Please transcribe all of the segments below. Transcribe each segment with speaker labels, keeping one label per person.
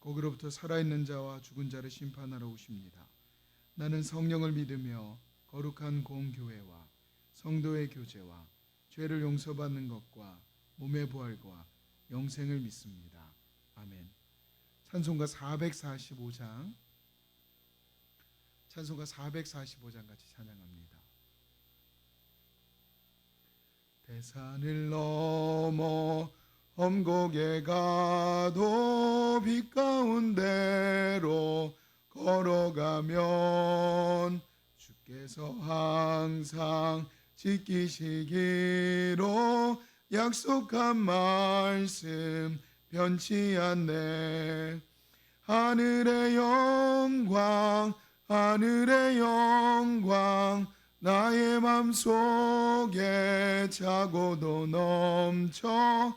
Speaker 1: 거기로부터 살아있는 자와 죽은 자를 심판하러 오십니다. 나는 성령을 믿으며 거룩한 공교회와 성도의 교제와 죄를 용서받는 것과 몸의 부활과 영생을 믿습니다. 아멘. 찬송가 445장 찬송가 445장 같이 찬양합니다. 대산을 넘어 험곡에 가도 빛 가운데로 걸어가면 주께서 항상 지키시기로 약속한 말씀 변치 않네. 하늘의 영광 하늘의 영광 나의 맘속에 차고도 넘쳐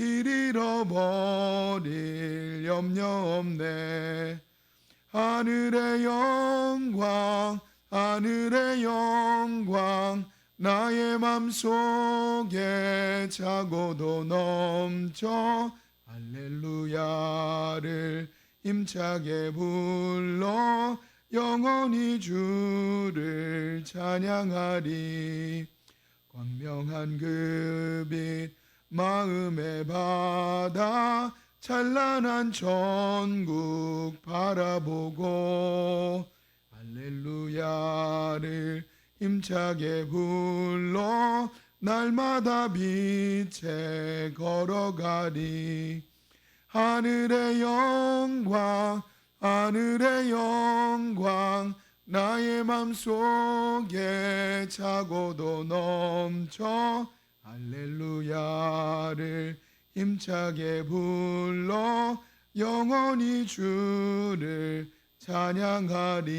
Speaker 1: 길 잃어버릴 염려 없네. 하늘의 영광 하늘의 영광 나의 맘속에 차고도 넘쳐 할렐루야를 힘차게 불러 영원히 주를 찬양하리. 광명한 그빛 마음에 받아 찬란한 천국 바라보고 할렐루야를 힘차게 불러 날마다 빛에 걸어가리. 하늘의 영광 하늘의 영광 나의 맘속에 차고도 넘쳐 할렐루야를 힘차게 불러 영원히 주를 찬양하리.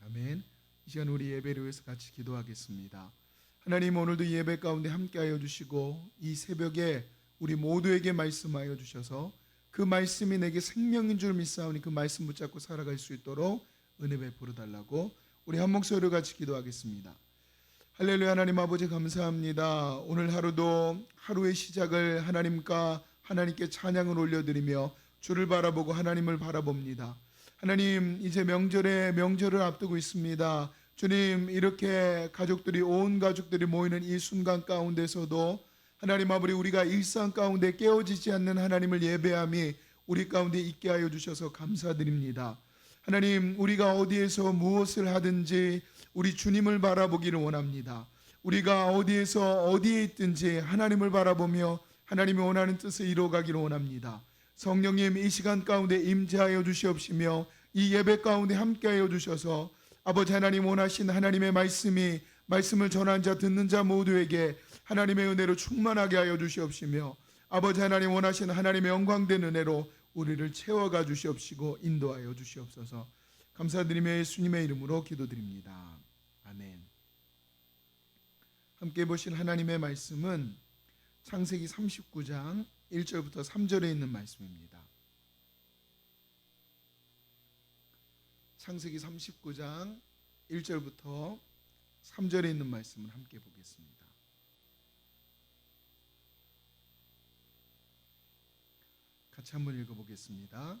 Speaker 1: 아멘. 이 시간 우리 예배를 위해서 같이 기도하겠습니다. 하나님 오늘도 예배 가운데 함께하여 주시고 이 새벽에 우리 모두에게 말씀하여 주셔서 그 말씀이 내게 생명인 줄 믿사오니 그 말씀 붙잡고 살아갈 수 있도록 은혜 베풀어 달라고 우리 한 목소리로 같이 기도하겠습니다. 할렐루야 하나님 아버지 감사합니다. 오늘 하루도 하루의 시작을 하나님과 하나님께 찬양을 올려드리며 주를 바라보고 하나님을 바라봅니다. 하나님 이제 명절에 명절을 앞두고 있습니다. 주님 이렇게 가족들이 온 가족들이 모이는 이 순간 가운데서도 하나님 아버지 우리가 일상 가운데 깨어지지 않는 하나님을 예배함이 우리 가운데 있게 하여 주셔서 감사드립니다. 하나님 우리가 어디에서 무엇을 하든지 우리 주님을 바라보기를 원합니다. 우리가 어디에서 어디에 있든지 하나님을 바라보며 하나님이 원하는 뜻을 이루어가기를 원합니다. 성령님 이 시간 가운데 임재하여 주시옵시며 이 예배 가운데 함께하여 주셔서 아버지 하나님 원하신 하나님의 말씀이 말씀을 전한 자 듣는 자 모두에게 하나님의 은혜로 충만하게 하여 주시옵시며 아버지 하나님 원하시는 하나님의 영광된 은혜로 우리를 채워가 주시옵시고 인도하여 주시옵소서 감사드리며 예수님의 이름으로 기도드립니다. 아멘 함께 보실 하나님의 말씀은 창세기 39장 1절부터 3절에 있는 말씀입니다. 창세기 39장 1절부터 3절에 있는 말씀을 함께 보겠습니다. 같이 한번 읽어보겠습니다.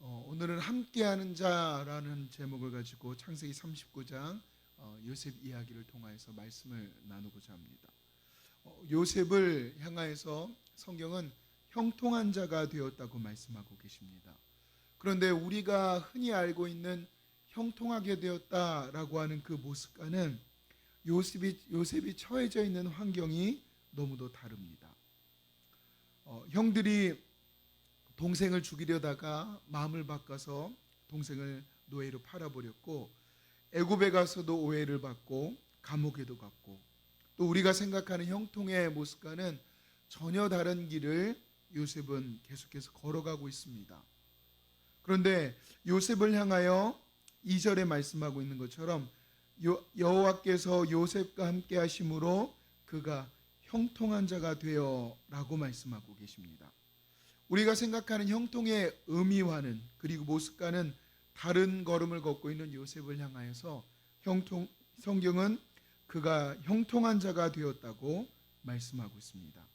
Speaker 1: 어, 오늘은 함께하는 자라는 제목을 가지고 창세기 39장 어, 요셉 이야기를 통하여서 말씀을 나누고자 합니다. 어, 요셉을 향하여서 성경은 형통한 자가 되었다고 말씀하고 계십니다. 그런데 우리가 흔히 알고 있는 형통하게 되었다라고 하는 그 모습과는 요셉이 요셉이 처해져 있는 환경이 너무도 다릅니다. 어, 형들이 동생을 죽이려다가 마음을 바꿔서 동생을 노예로 팔아버렸고 애굽에 가서도 오해를 받고 감옥에도 갔고 또 우리가 생각하는 형통의 모습과는 전혀 다른 길을 요셉은 계속해서 걸어가고 있습니다. 그런데 요셉을 향하여 2절에 말씀하고 있는 것처럼 여- 여호와께서 요셉과 함께 하심으로 그가 형통한 자가 되어라고 말씀하고 계십니다. 우리가 생각하는 형통의 의미와는 그리고 모습과는 다른 걸음을 걷고 있는 요셉을 향하여서 형통 성경은 그가 형통한 자가 되었다고 말씀하고 있습니다.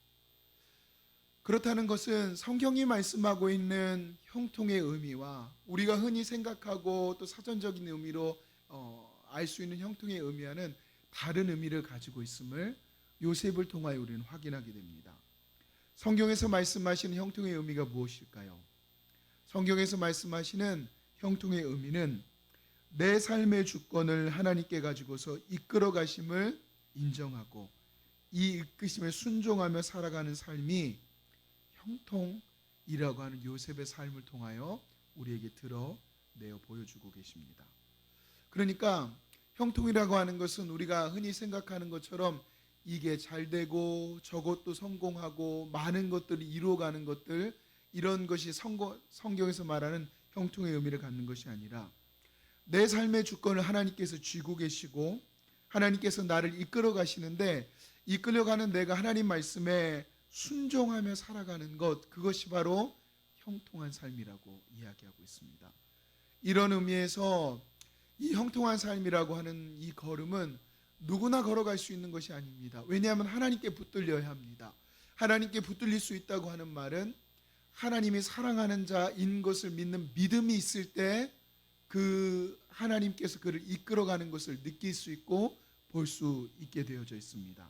Speaker 1: 그렇다는 것은 성경이 말씀하고 있는 형통의 의미와 우리가 흔히 생각하고 또 사전적인 의미로 어, 알 수 있는 형통의 의미와는 다른 의미를 가지고 있음을 요셉을 통하여 우리는 확인하게 됩니다. 성경에서 말씀하시는 형통의 의미가 무엇일까요? 성경에서 말씀하시는 형통의 의미는 내 삶의 주권을 하나님께 가지고서 이끌어 가심을 인정하고 이 이끄심에 순종하며 살아가는 삶이 형통이라고 하는 요셉의 삶을 통하여 우리에게 드러내어 보여주고 계십니다. 그러니까 형통이라고 하는 것은 우리가 흔히 생각하는 것처럼 이게 잘 되고 저것도 성공하고 많은 것들이 이루어가는 것들 이런 것이 성거, 성경에서 말하는 형통의 의미를 갖는 것이 아니라 내 삶의 주권을 하나님께서 쥐고 계시고 하나님께서 나를 이끌어 가시는데 이끌려가는 내가 하나님 말씀에 순종하며 살아가는 것 그것이 바로 형통한 삶이라고 이야기하고 있습니다. 이런 의미에서 이 형통한 삶이라고 하는 이 걸음은 누구나 걸어갈 수 있는 것이 아닙니다. 왜냐하면 하나님께 붙들려야 합니다. 하나님께 붙들릴 수 있다고 하는 말은 하나님이 사랑하는 자인 것을 믿는 믿음이 있을 때 그 하나님께서 그를 이끌어가는 것을 느낄 수 있고 볼 수 있게 되어져 있습니다.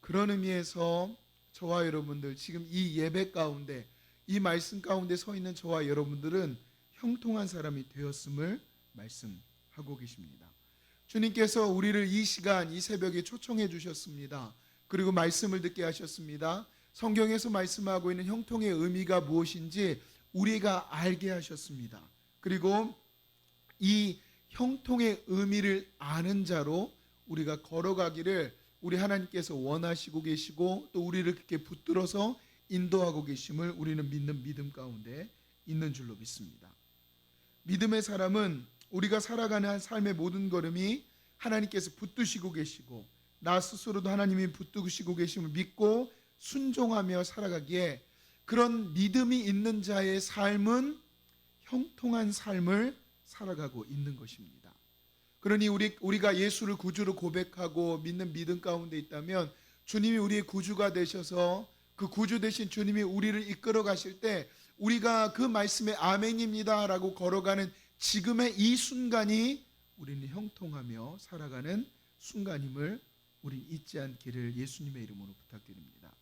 Speaker 1: 그런 의미에서 저와 여러분들 지금 이 예배 가운데 이 말씀 가운데 서 있는 저와 여러분들은 형통한 사람이 되었음을 말씀하고 계십니다. 주님께서 우리를 이 시간 이 새벽에 초청해 주셨습니다. 그리고 말씀을 듣게 하셨습니다. 성경에서 말씀하고 있는 형통의 의미가 무엇인지 우리가 알게 하셨습니다. 그리고 이 형통의 의미를 아는 자로 우리가 걸어가기를 우리 하나님께서 원하시고 계시고 또 우리를 그렇게 붙들어서 인도하고 계심을 우리는 믿는 믿음 가운데 있는 줄로 믿습니다. 믿음의 사람은 우리가 살아가는 한 삶의 모든 걸음이 하나님께서 붙드시고 계시고 나 스스로도 하나님이 붙드시고 계심을 믿고 순종하며 살아가기에 그런 믿음이 있는 자의 삶은 형통한 삶을 살아가고 있는 것입니다. 그러니 우리 우리가 예수를 구주로 고백하고 믿는 믿음 가운데 있다면 주님이 우리의 구주가 되셔서 그 구주 되신 주님이 우리를 이끌어 가실 때 우리가 그 말씀에 아멘입니다라고 걸어가는 지금의 이 순간이 우리는 형통하며 살아가는 순간임을 우리 잊지 않기를 예수님의 이름으로 부탁드립니다.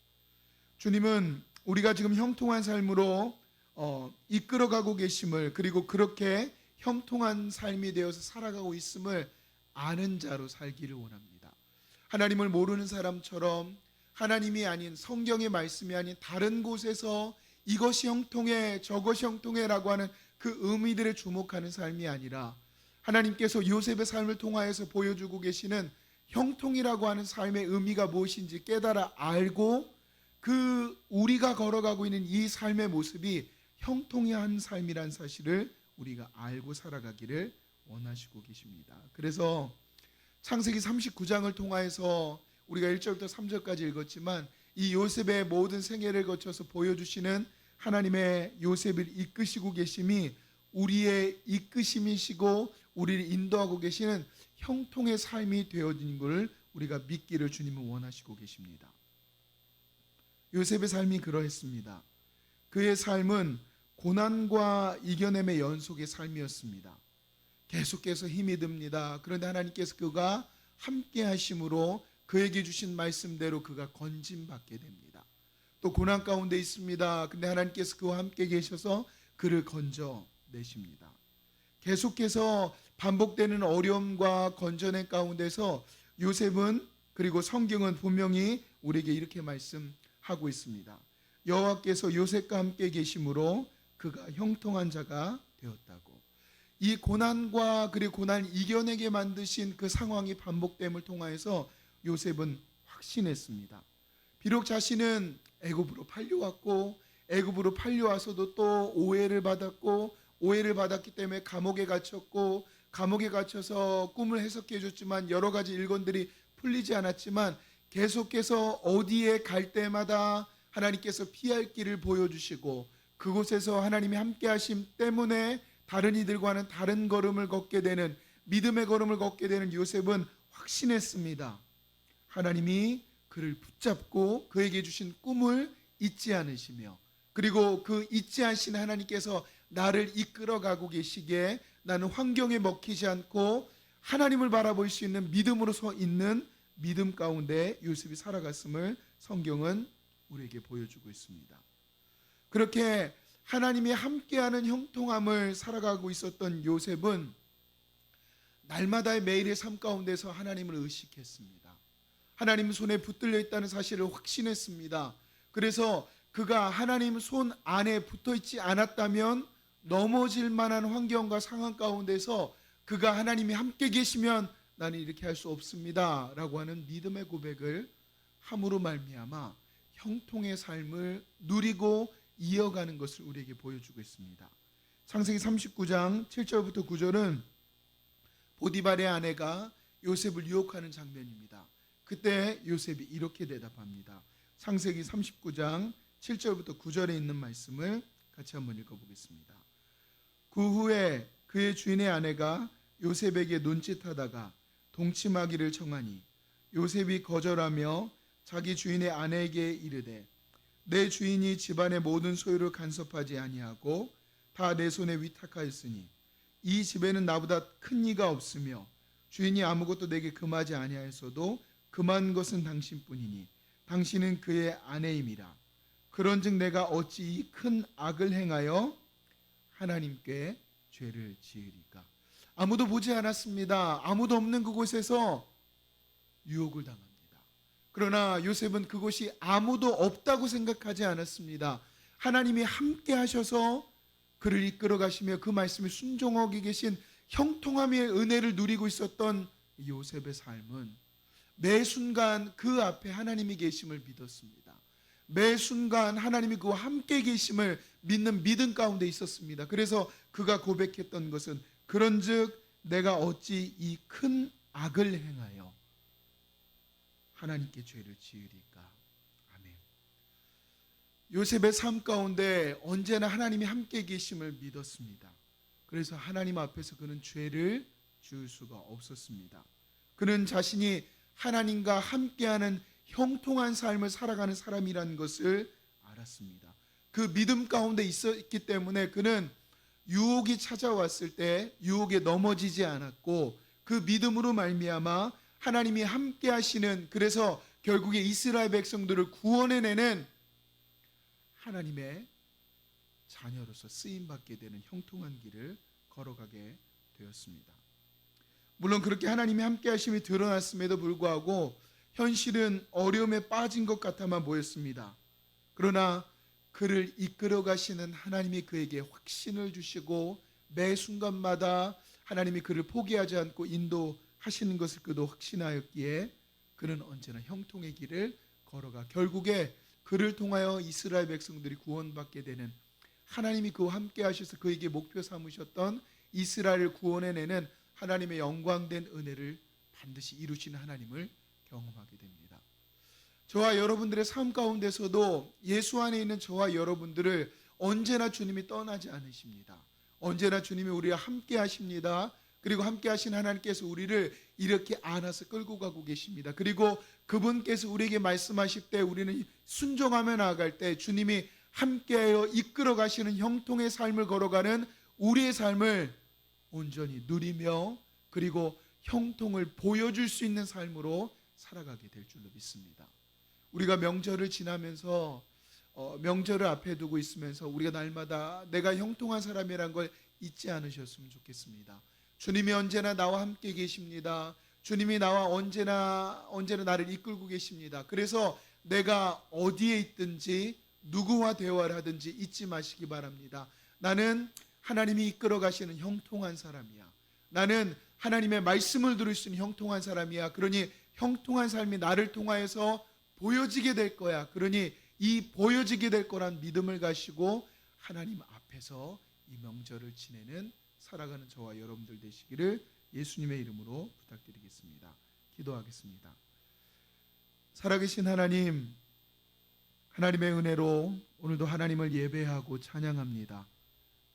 Speaker 1: 주님은 우리가 지금 형통한 삶으로 어, 이끌어가고 계심을 그리고 그렇게 형통한 삶이 되어서 살아가고 있음을 아는 자로 살기를 원합니다. 하나님을 모르는 사람처럼 하나님이 아닌 성경의 말씀이 아닌 다른 곳에서 이것이 형통해 저것이 형통해라고 하는 그 의미들에 주목하는 삶이 아니라 하나님께서 요셉의 삶을 통하여서 보여주고 계시는 형통이라고 하는 삶의 의미가 무엇인지 깨달아 알고 그 우리가 걸어가고 있는 이 삶의 모습이 형통한 삶이란 사실을 우리가 알고 살아가기를 원하시고 계십니다. 그래서 창세기 39장을 통하여서 우리가 1절부터 3절까지 읽었지만 이 요셉의 모든 생애를 거쳐서 보여주시는 하나님의 요셉을 이끄시고 계심이 우리의 이끄심이시고 우리를 인도하고 계시는 형통의 삶이 되어진 것을 우리가 믿기를 주님은 원하시고 계십니다. 요셉의 삶이 그러했습니다. 그의 삶은 고난과 이겨냄의 연속의 삶이었습니다. 계속해서 힘이 듭니다. 그런데 하나님께서 그가 함께 하심으로 그에게 주신 말씀대로 그가 건짐받게 됩니다. 또 고난 가운데 있습니다. 근데 하나님께서 그와 함께 계셔서 그를 건져 내십니다. 계속해서 반복되는 어려움과 건져낸 가운데서 요셉은 그리고 성경은 분명히 우리에게 이렇게 말씀하고 있습니다. 여호와께서 요셉과 함께 계심으로 그가 형통한 자가 되었다고. 이 고난과 그리고 고난을 이겨내게 만드신 그 상황이 반복됨을 통하여서 요셉은 확신했습니다. 비록 자신은 애굽으로 팔려왔고 애굽으로 팔려와서도 또 오해를 받았고 오해를 받았기 때문에 감옥에 갇혔고 감옥에 갇혀서 꿈을 해석해 줬지만 여러 가지 일건들이 풀리지 않았지만 계속해서 어디에 갈 때마다 하나님께서 피할 길을 보여주시고 그곳에서 하나님이 함께 하심 때문에 다른 이들과는 다른 걸음을 걷게 되는 믿음의 걸음을 걷게 되는 요셉은 확신했습니다. 하나님이 그를 붙잡고 그에게 주신 꿈을 잊지 않으시며 그리고 그 잊지 않으신 하나님께서 나를 이끌어 가고 계시기에 나는 환경에 먹히지 않고 하나님을 바라볼 수 있는 믿음으로 서 있는 믿음 가운데 요셉이 살아갔음을 성경은 우리에게 보여주고 있습니다. 그렇게 하나님이 함께하는 형통함을 살아가고 있었던 요셉은 날마다의 매일의 삶 가운데서 하나님을 의식했습니다. 하나님 손에 붙들려 있다는 사실을 확신했습니다. 그래서 그가 하나님 손 안에 붙어 있지 않았다면 넘어질 만한 환경과 상황 가운데서 그가 하나님이 함께 계시면 나는 이렇게 할 수 없습니다라고 하는 믿음의 고백을 함으로 말미암아 형통의 삶을 누리고 이어가는 것을 우리에게 보여주고 있습니다. 창세기 39장 7절부터 9절은 보디발의 아내가 요셉을 유혹하는 장면입니다. 그때 요셉이 이렇게 대답합니다. 창세기 39장 7절부터 9절에 있는 말씀을 같이 한번 읽어보겠습니다. 그 후에 그의 주인의 아내가 요셉에게 논짓하다가 동침하기를 청하니 요셉이 거절하며 자기 주인의 아내에게 이르되 내 주인이 집안의 모든 소유를 간섭하지 아니하고 다 내 손에 위탁하였으니 이 집에는 나보다 큰 이가 없으며 주인이 아무것도 내게 금하지 아니하였어도 금한 것은 당신뿐이니 당신은 그의 아내임이라. 그런즉 내가 어찌 이 큰 악을 행하여 하나님께 죄를 지으리까? 아무도 보지 않았습니다. 아무도 없는 그곳에서 유혹을 당합니다. 그러나 요셉은 그곳이 아무도 없다고 생각하지 않았습니다. 하나님이 함께 하셔서 그를 이끌어 가시며 그 말씀에 순종하게 계신 형통함의 은혜를 누리고 있었던 요셉의 삶은 매 순간 그 앞에 하나님이 계심을 믿었습니다. 매 순간 하나님이 그와 함께 계심을 믿는 믿음 가운데 있었습니다. 그래서 그가 고백했던 것은 그런즉 내가 어찌 이 큰 악을 행하여 하나님께 죄를 지으리까. 아멘. 요셉의 삶 가운데 언제나 하나님이 함께 계심을 믿었습니다. 그래서 하나님 앞에서 그는 죄를 지을 수가 없었습니다. 그는 자신이 하나님과 함께하는 형통한 삶을 살아가는 사람이라는 것을 알았습니다. 그 믿음 가운데 있었기 때문에 그는 유혹이 찾아왔을 때 유혹에 넘어지지 않았고 그 믿음으로 말미암아 하나님이 함께 하시는 그래서 결국에 이스라엘 백성들을 구원해내는 하나님의 자녀로서 쓰임 받게 되는 형통한 길을 걸어가게 되었습니다. 물론 그렇게 하나님이 함께 하심이 드러났음에도 불구하고 현실은 어려움에 빠진 것 같아만 보였습니다. 그러나 그를 이끌어 가시는 하나님이 그에게 확신을 주시고 매 순간마다 하나님이 그를 포기하지 않고 인도 하시는 것을 그도 확신하였기에 그는 언제나 형통의 길을 걸어가 결국에 그를 통하여 이스라엘 백성들이 구원받게 되는 하나님이 그와 함께 하셔서 그에게 목표 삼으셨던 이스라엘을 구원해내는 하나님의 영광된 은혜를 반드시 이루시는 하나님을 경험하게 됩니다. 저와 여러분들의 삶 가운데서도 예수 안에 있는 저와 여러분들을 언제나 주님이 떠나지 않으십니다. 언제나 주님이 우리와 함께 하십니다. 그리고 함께 하신 하나님께서 우리를 이렇게 안아서 끌고 가고 계십니다. 그리고 그분께서 우리에게 말씀하실 때 우리는 순종하며 나아갈 때 주님이 함께하여 이끌어 가시는 형통의 삶을 걸어가는 우리의 삶을 온전히 누리며 그리고 형통을 보여줄 수 있는 삶으로 살아가게 될 줄로 믿습니다. 우리가 명절을 지나면서 어, 명절을 앞에 두고 있으면서 우리가 날마다 내가 형통한 사람이란 걸 잊지 않으셨으면 좋겠습니다. 주님이 언제나 나와 함께 계십니다. 주님이 나와 언제나 언제나 나를 이끌고 계십니다. 그래서 내가 어디에 있든지 누구와 대화를 하든지 잊지 마시기 바랍니다. 나는 하나님이 이끌어 가시는 형통한 사람이야. 나는 하나님의 말씀을 들을 수 있는 형통한 사람이야. 그러니 형통한 삶이 나를 통하여서 보여지게 될 거야. 그러니 이 보여지게 될 거란 믿음을 가시고 하나님 앞에서 이 명절을 지내는 살아가는 저와 여러분들 되시기를 예수님의 이름으로 부탁드리겠습니다. 기도하겠습니다. 살아계신 하나님, 하나님의 은혜로 오늘도 하나님을 예배하고 찬양합니다.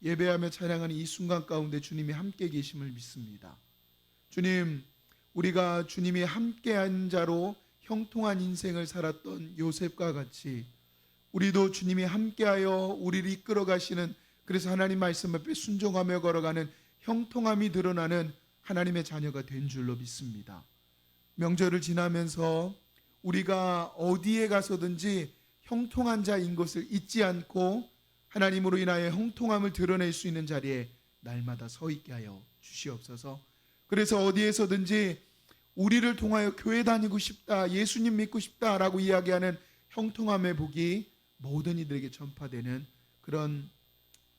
Speaker 1: 예배하며 찬양하는 이 순간 가운데 주님이 함께 계심을 믿습니다. 주님, 우리가 주님이 함께한 자로 형통한 인생을 살았던 요셉과 같이 우리도 주님이 함께하여 우리를 이끌어 가시는 그래서 하나님 말씀 앞에 순종하며 걸어가는 형통함이 드러나는 하나님의 자녀가 된 줄로 믿습니다. 명절을 지나면서 우리가 어디에 가서든지 형통한 자인 것을 잊지 않고 하나님으로 인하여 형통함을 드러낼 수 있는 자리에 날마다 서 있게 하여 주시옵소서. 그래서 어디에서든지 우리를 통하여 교회 다니고 싶다, 예수님 믿고 싶다라고 이야기하는 형통함의 복이 모든 이들에게 전파되는 그런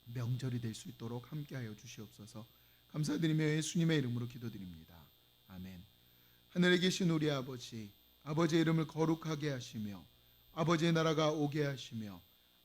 Speaker 1: 명절이 될 수 있도록 함께하여 주시옵소서. 감사드리며 예수님의 이름으로 기도드립니다. 아멘. 하늘에 계신 우리 아버지, 아버지의 이름을 거룩하게 하시며 아버지의 나라가 오게 하시며